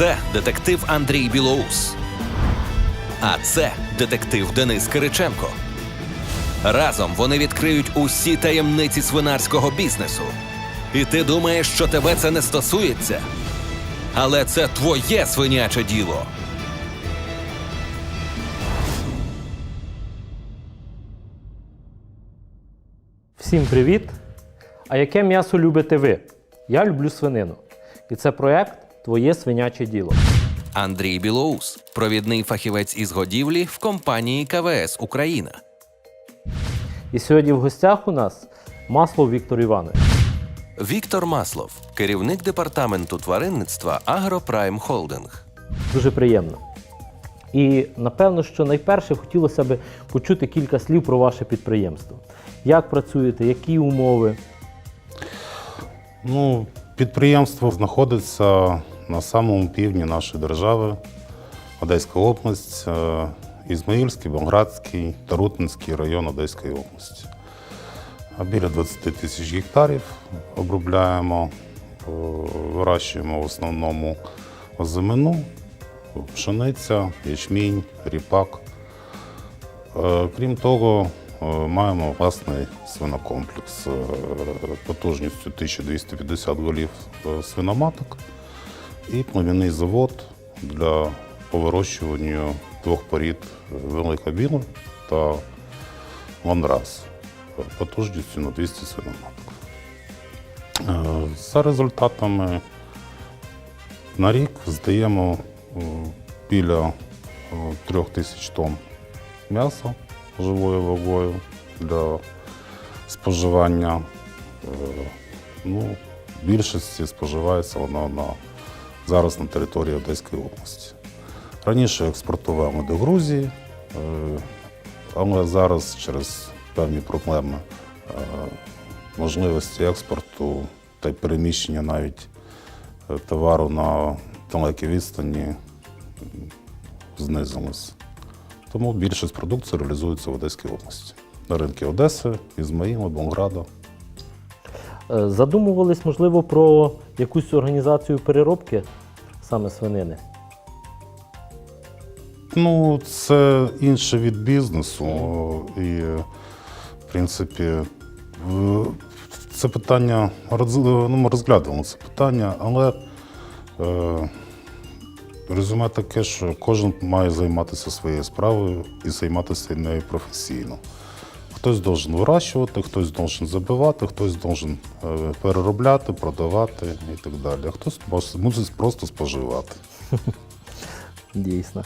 Це детектив Андрій Білоус. А це детектив Денис Кириченко. Разом вони відкриють усі таємниці свинарського бізнесу. І ти думаєш, що тебе це не стосується? Але це твоє свиняче діло. Всім привіт! А яке м'ясо любите ви? Я люблю свинину. І це проект Твоє свиняче діло. Андрій Білоус, провідний фахівець із годівлі в компанії КВС Україна. І сьогодні в гостях у нас масло Віктор Іванович. Віктор Маслов, керівник департаменту тваринництва Агропрайм Холдинг. Дуже приємно. І напевно, що найперше хотілося б почути кілька слів про ваше підприємство. Як працюєте, які умови? Ну, підприємство знаходиться на самому півдні нашої держави, Одеська область, е, Ізмаїльський, Болградський, Тарутинський район Одеської області. Біля 20 тисяч гектарів обробляємо, е, вирощуємо в основному озимину, пшениця, ячмінь, ріпак. Е, Крім того, маємо власний свинокомплекс е, потужністю 1250 голів е, свиноматок і племінний завод для по вирощуванню двох порід е, велика біла та ланраз е, потужністю на 200 свиноматок. Е, За результатами на рік здаємо е, біля е, трьох тисяч тонн м'яса живою вагою для споживання. Е, Ну, більшості споживається воно на, зараз на території Одеської області. Раніше експортували до Грузії, е, але зараз через певні проблеми е, можливості експорту та переміщення навіть товару на далекі відстані знизилось. Тому більшість продукції реалізується в Одеській області. На ринки Одеси, Ізмаїла, Болграда. Е, Задумувались, можливо, про якусь організацію переробки саме свинини. Ну, це інший від бізнесу. І, в принципі, це питання ну, ми розглядували це питання, але е, резюме таке, що кожен має займатися своєю справою і займатися нею професійно. Хтось должен вирощувати, хтось должен забивати, хтось должен е, переробляти, продавати і так далі. А хтось мусить просто споживати. Дійсно.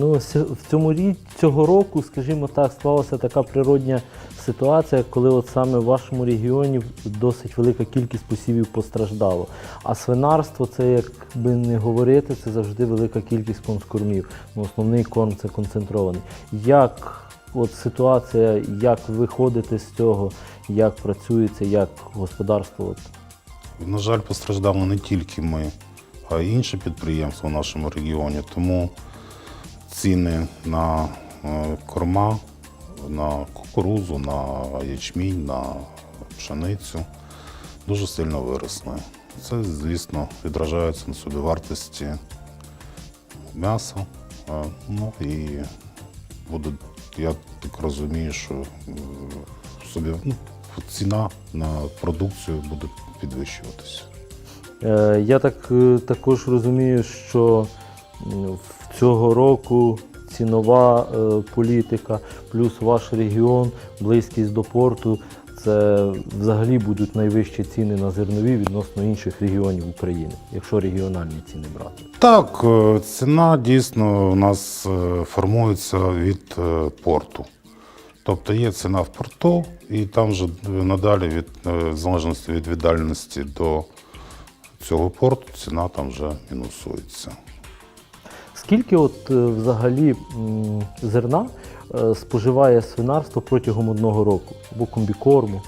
Ну, в цьому рі, цього року, скажімо так, склалася така природня ситуація, коли от саме в вашому регіоні досить велика кількість посівів постраждало. А свинарство, це як би не говорити, це завжди велика кількість конскормів. Ну, основний корм це концентрований. Як от ситуація, як виходите з цього, як працюється, як господарство? От, На жаль, постраждали не тільки ми, а й інші підприємства в нашому регіоні. Тому ціни на е, корма, на кукурузу, на ячмінь, на пшеницю дуже сильно виросли. Це, звісно, відражається на собівартості м'яса. Е, Ну і буде, я так розумію, що е, собі, ну, ціна на продукцію буде підвищуватися. Я так також розумію, що в цього року цінова е, політика, плюс ваш регіон, близькість до порту. Це взагалі будуть найвищі ціни на зернові відносно інших регіонів України, якщо регіональні ціни брати. Так, е, ціна дійсно у нас е, формується від порту. Тобто є ціна в порту, і там вже надалі, від, в залежності від віддаленості до цього порту, ціна там вже мінусується. Скільки от е, взагалі зерна е, споживає свинарство протягом одного року або комбікорму?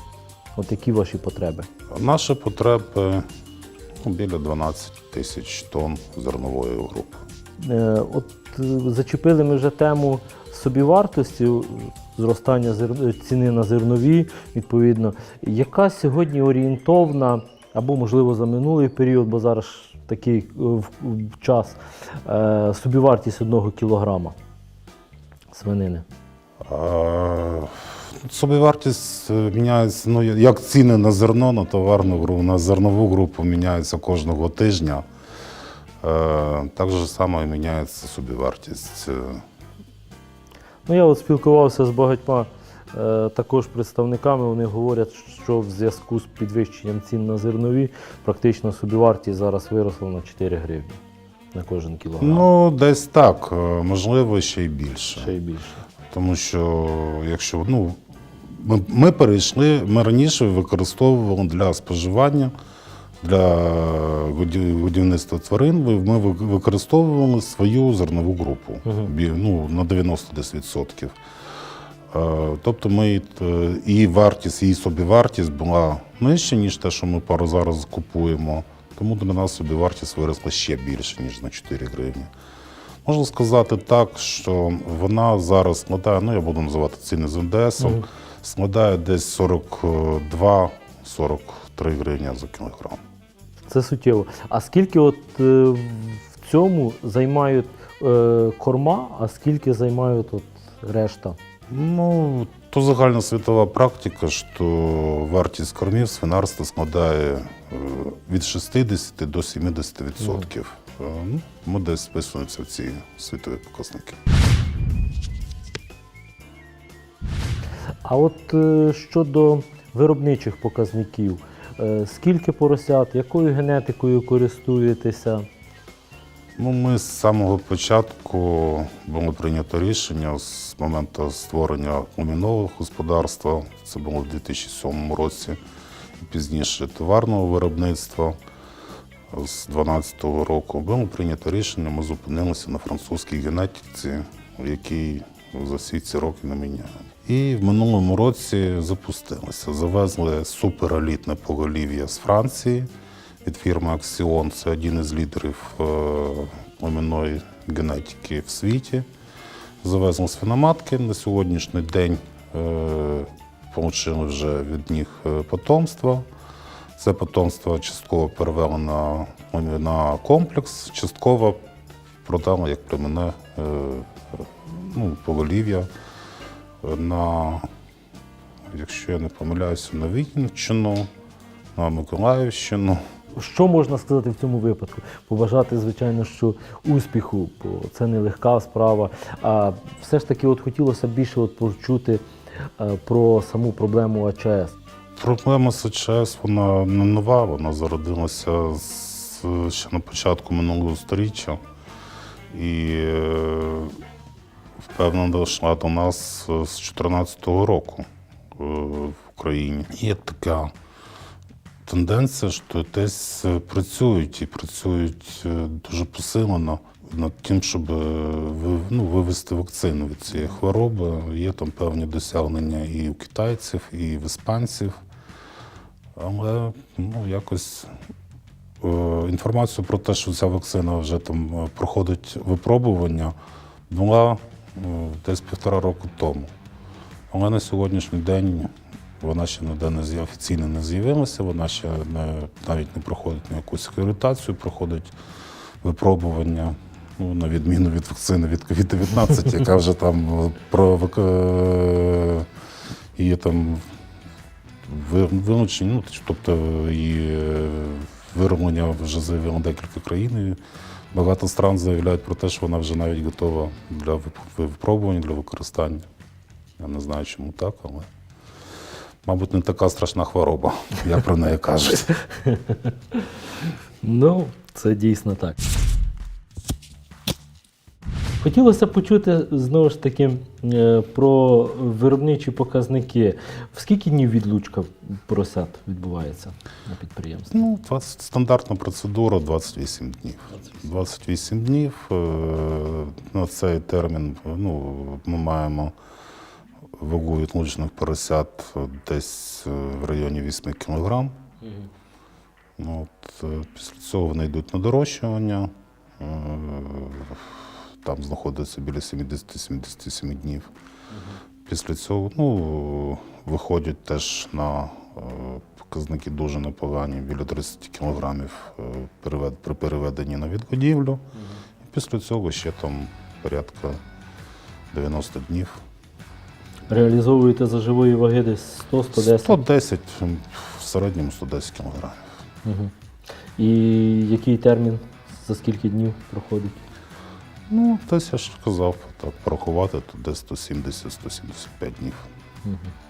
От які ваші потреби? Наші потреби ну, біля 12 тисяч тонн зернової групи. Е, От зачепили ми вже тему собівартості, зростання зер- ціни на зернові, відповідно. Яка сьогодні орієнтовна або, можливо, за минулий період, бо зараз такий е, в- в час е, собівартість одного кілограма свинини? А, Собівартість е, міняється, ну як ціни на зерно, на товарну групу, на зернову групу міняються кожного тижня. Е, Так же само і міняється собівартість. Ну, я от спілкувався з багатьма також представниками. Вони говорять, що в зв'язку з підвищенням цін на зернові практично собівартість зараз виросла на 4 гривні на кожен кілограм. Ну, десь так, е, можливо, ще й більше. Ще й більше. Тому що якщо ну, ми, ми перейшли, ми раніше використовували для споживання, для годівництва тварин, ми використовували свою зернову групу бі- ну, на 90 десь відсотків. Е, Тобто ми е, і вартість, і собівартість була нижча, ніж те, що ми пару зараз купуємо. Тому для нас собівартість виросла ще більше, ніж на 4 гривні. Можна сказати так, що вона зараз складає, ну я буду називати ціни з НДС, складає десь 42-43 гривні за кілограм. Це суттєво. А скільки от е, в цьому займають е, корма, а скільки займають от решта? Ну, то загальна світова практика, що вартість кормів свинарства складає е, від 60 до 70 відсотків. Е, ну, Ми десь висунемося в ці світові показники. А от е, щодо виробничих показників, скільки поросят, якою генетикою користуєтеся? Ну, ми з самого початку було прийнято рішення з моменту створення племінного господарства. Це було в 2007 році, і пізніше товарного виробництва. З 2012 року було прийнято рішення, ми зупинилися на французькій генетиці, який за всі ці роки не міняє. І в минулому році запустилися. Завезли суперелітне поголів'я з Франції від фірми Axion. Це один із лідерів е, племінної генетики в світі. Завезли свиноматки. На сьогоднішній день е, отримали вже від них е, потомство. Це потомство частково перевели на, на комплекс, частково продали як племенне е, ну, поголів'я на, якщо я не помиляюся, на Вінниччину, на Миколаївщину. Що можна сказати в цьому випадку? Побажати, звичайно, що успіху, бо це не легка справа. А все ж таки, от хотілося більше от почути е, про саму проблему АЧС. Проблема з АЧС, вона не нова, вона зародилася з, ще на початку минулого століття. І е, впевнено дійшла до нас з 2014 року е, в Україні. Є така тенденція, що десь е, працюють і працюють е, дуже посилено над тим, щоб е, ну, вивести вакцину від цієї хвороби. Є там певні досягнення і у китайців, і в іспанців. Але ну, якось інформацію про те, що ця вакцина вже там проходить випробування, була десь півтора року тому. Але на сьогоднішній день вона ще ніде не офіційно не з'явилася, вона ще не, навіть не проходить на якусь акредитацію, проходить випробування, ну, на відміну від вакцини від COVID-19, яка вже там е, про вак- е, її там ви- вилучені, ну, тобто і е, вироблення вже заявило декілька країн. Багато стран заявляють про те, що вона вже навіть готова для вип- випробування, для використання. Я не знаю, чому так, але, мабуть, не така страшна хвороба, як про неї кажуть. Ну, це дійсно так. Хотілося почути знову ж таки е, про виробничі показники. В скільки днів відлучка поросят відбувається на підприємстві? Ну, 20, стандартна процедура 28 днів. 28 днів. е, На цей термін ну, ми маємо вагу відлучених поросят десь е, в районі 8 кг. Ну, от, е, після цього вони йдуть на дорощування. Е, Там знаходиться біля 70-77 днів. Після цього ну, виходять теж на показники дуже непогані, біля 30 кілограмів при переведенні на відгодівлю. І після цього ще там порядка 90 днів. Реалізовуєте за живої ваги десь 100-110. 110, в середньому 110 кілограмів. Угу. І який термін? За скільки днів проходить? Ну, десь я ж казав, так, порахувати, то десь 170-175 днів.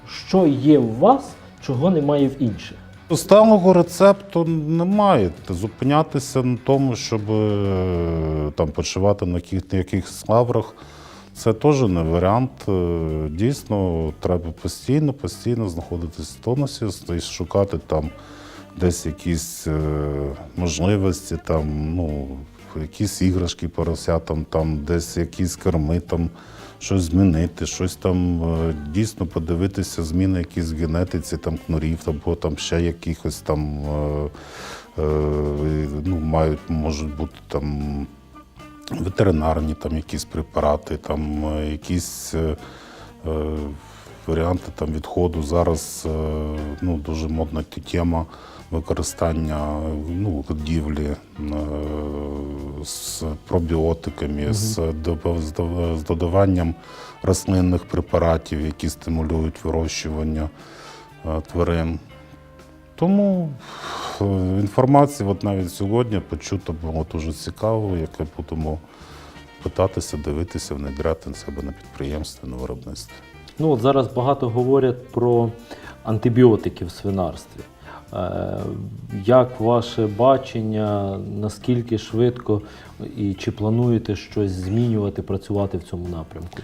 Що є в вас, чого немає в інших? Сталого рецепту немає. Зупинятися на тому, щоб е, там яких- на якихось лаврах, це теж не варіант. Е, Дійсно, треба постійно, постійно знаходитись в тонусі шукати там десь якісь е, можливості, там, ну, якісь іграшки поросятам, там, десь якісь корми, там, щось змінити, щось там е, дійсно подивитися, зміни якісь в генетиці, там кнурів, або там ще якихось там ну, мають, можуть бути там ветеринарні там якісь препарати, там е, якісь е, е, варіанти там відходу. Зараз е, ну, дуже модна тема використання ну, годівлі е, з пробіотиками, з, з з додаванням рослинних препаратів, які стимулюють вирощування е, тварин. Тому інформації от навіть сьогодні почуто було дуже цікаво, яке будемо питатися, дивитися, внедряти на себе на підприємстві, на виробництві. Ну от зараз багато говорять про антибіотики в свинарстві. Е, Як ваше бачення, наскільки швидко і чи плануєте щось змінювати, працювати в цьому напрямку?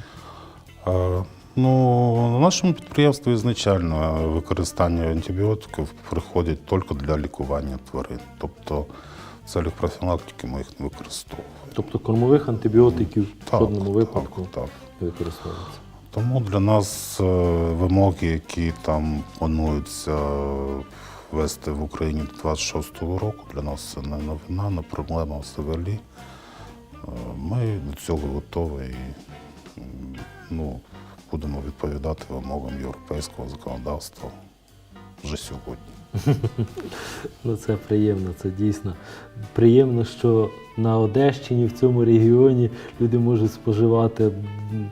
Е, Ну, на нашому підприємстві ізначально використання антибіотиків приходить тільки для лікування тварин. Тобто в целях профілактики ми їх не використовуємо. Тобто кормових антибіотиків в Так, жодному випадку так. не використовується. Тому для нас е, вимоги, які там плануються ввести в Україні до 26-го року, для нас це не новина, не проблема взагалі. Е, Ми до цього готові і ну, будемо відповідати вимогам європейського законодавства вже сьогодні. Ну це приємно, це дійсно приємно, що на Одещині в цьому регіоні люди можуть споживати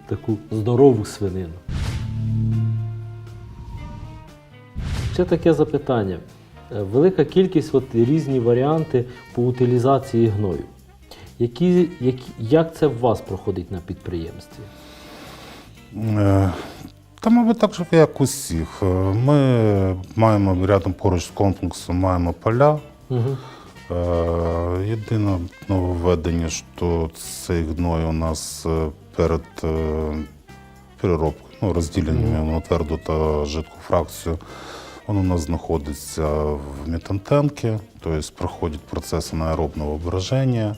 таку здорову свинину. Ще таке запитання. Е, Велика кількість, от різні варіанти по утилізації гною. Які, які, як це в вас проходить на підприємстві? Е, Та, мабуть, так же, як усіх. Е, Ми маємо рядом поруч з комплексом маємо поля. Угу. Єдине нововведення, що цей гной у нас перед переробкою, ну, розділенням на тверду та жидку фракцію, він у нас знаходиться в метантенке, тобто проходит процесс анаэробного брожения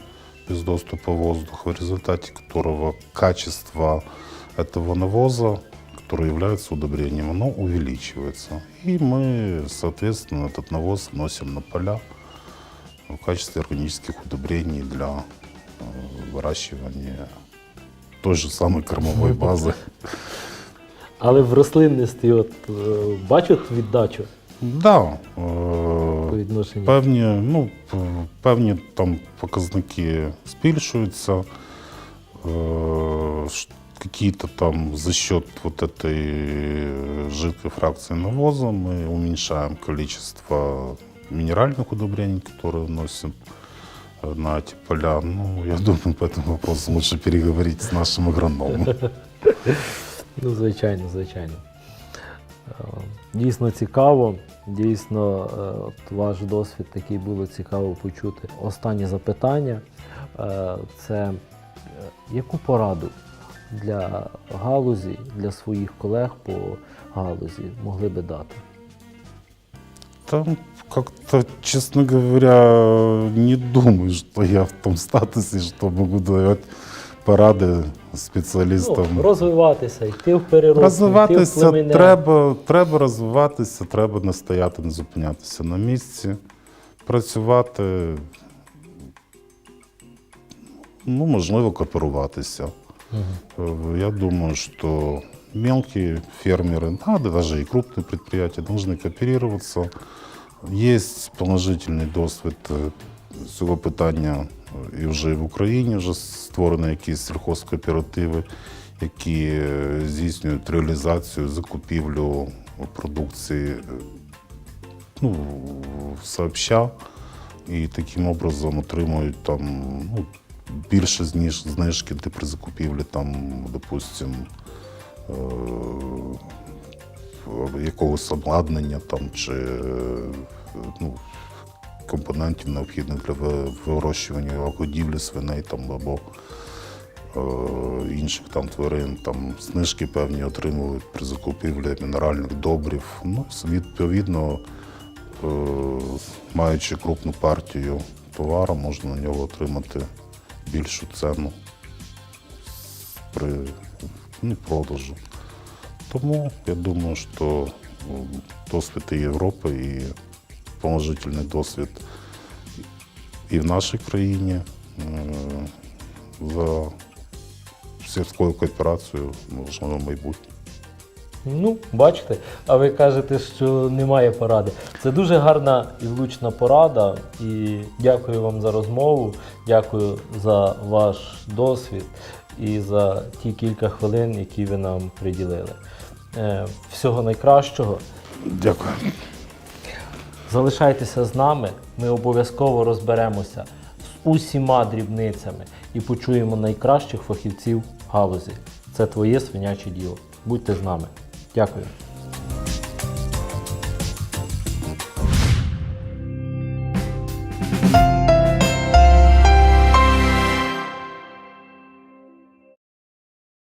без доступа воздуха, в результате которого качество этого навоза, который является удобрением, оно увеличивается. И мы, соответственно, этот навоз вносим на поля в качестве органических удобрений для э, выращивания той же самой кормовой базы. Але в рослинництві от, е, бачать віддачу Да, е, по відношенню. певні, ну, п- певні там показники збільшуються. Е, ш- Какие-то там за счет вот этой э, жидкой фракции навоза мы уменьшаем количество минеральных удобрений, которые вносим э, на эти поля. Ну, я думаю, по этому вопросу лучше переговорить с нашим агрономом. Ну, звичайно, звичайно. Е, Дійсно цікаво. Дійсно, е, от ваш досвід такий було цікаво почути. Останнє запитання е, це е, яку пораду для галузі, для своїх колег по галузі могли би дати? Там как-то, честно говоря, не думаю, что я в том статусе, что могу давать порады спеціалістам. Ну, розвиватися, йти в переробку, йти в треба, треба розвиватися, треба не стояти, не зупинятися на місці, працювати, ну, можливо, кооперуватися. Е, Я думаю, що мелкие фермеры, да, да даже и крупные предприятия должны кооперироваться. Есть положительний досвід е, цього питання і вже в Україні вже створені якісь сільхозкооперативи, які е, здійснюють реалізацію, закупівлю продукції е, ну, сообща і таким образом отримують там ну, більше зніж знижки де при закупівлі там, допустим, е, якогось обладнання там, чи ну, компонентів необхідних для вирощування годівлі свиней там, або е, інших там тварин, там знижки певні отримують при закупівлі мінеральних добрив. Ну, відповідно, е, маючи крупну партію товару, можна на нього отримати більшу ціну при ну, продажу. Тому я думаю, що досвід і Європи, і положительний досвід і в нашій країні е, за сільською кооперацією можливо майбутнє. Ну, бачите, а ви кажете, що немає поради. Це дуже гарна і влучна порада. І дякую вам за розмову, дякую за ваш досвід і за ті кілька хвилин, які ви нам приділили. Е, Всього найкращого. Дякую. Залишайтеся з нами, ми обов'язково розберемося з усіма дрібницями і почуємо найкращих фахівців галузі. Це твоє свиняче діло. Будьте з нами. Дякую.